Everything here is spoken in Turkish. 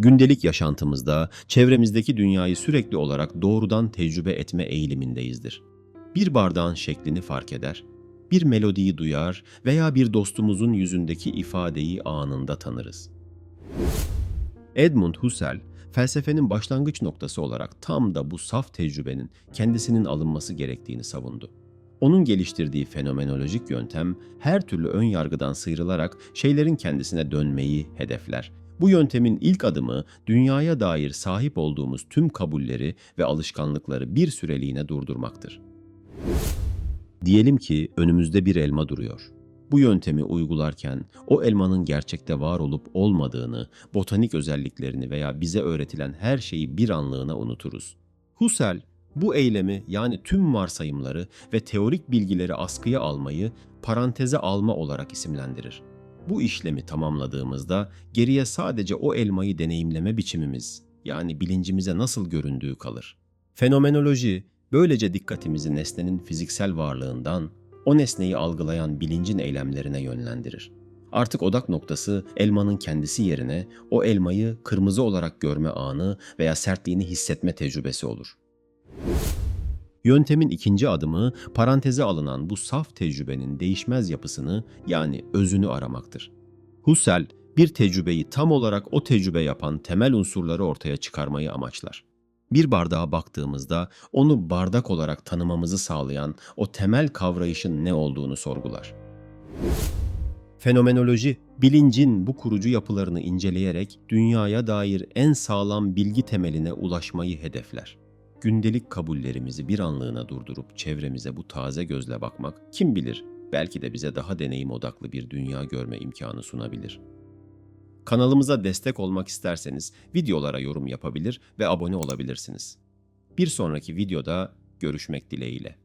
Gündelik yaşantımızda çevremizdeki dünyayı sürekli olarak doğrudan tecrübe etme eğilimindeyizdir. Bir bardağın şeklini fark eder, bir melodiyi duyar veya bir dostumuzun yüzündeki ifadeyi anında tanırız. Edmund Husserl, felsefenin başlangıç noktası olarak tam da bu saf tecrübenin kendisinin alınması gerektiğini savundu. Onun geliştirdiği fenomenolojik yöntem her türlü ön yargıdan sıyrılarak şeylerin kendisine dönmeyi hedefler. Bu yöntemin ilk adımı dünyaya dair sahip olduğumuz tüm kabulleri ve alışkanlıkları bir süreliğine durdurmaktır. Diyelim ki önümüzde bir elma duruyor. Bu yöntemi uygularken o elmanın gerçekte var olup olmadığını, botanik özelliklerini veya bize öğretilen her şeyi bir anlığına unuturuz. Husserl bu eylemi yani tüm varsayımları ve teorik bilgileri askıya almayı paranteze alma olarak isimlendirir. Bu işlemi tamamladığımızda geriye sadece o elmayı deneyimleme biçimimiz yani bilincimize nasıl göründüğü kalır. Fenomenoloji böylece dikkatimizi nesnenin fiziksel varlığından o nesneyi algılayan bilincin eylemlerine yönlendirir. Artık odak noktası elmanın kendisi yerine o elmayı kırmızı olarak görme anı veya sertliğini hissetme tecrübesi olur. Yöntemin ikinci adımı paranteze alınan bu saf tecrübenin değişmez yapısını yani özünü aramaktır. Husserl bir tecrübeyi tam olarak o tecrübe yapan temel unsurları ortaya çıkarmayı amaçlar. Bir bardağa baktığımızda onu bardak olarak tanımamızı sağlayan o temel kavrayışın ne olduğunu sorgular. Fenomenoloji, bilincin bu kurucu yapılarını inceleyerek dünyaya dair en sağlam bilgi temeline ulaşmayı hedefler. Gündelik kabullerimizi bir anlığına durdurup çevremize bu taze gözle bakmak kim bilir belki de bize daha deneyim odaklı bir dünya görme imkanı sunabilir. Kanalımıza destek olmak isterseniz videolara yorum yapabilir ve abone olabilirsiniz. Bir sonraki videoda görüşmek dileğiyle.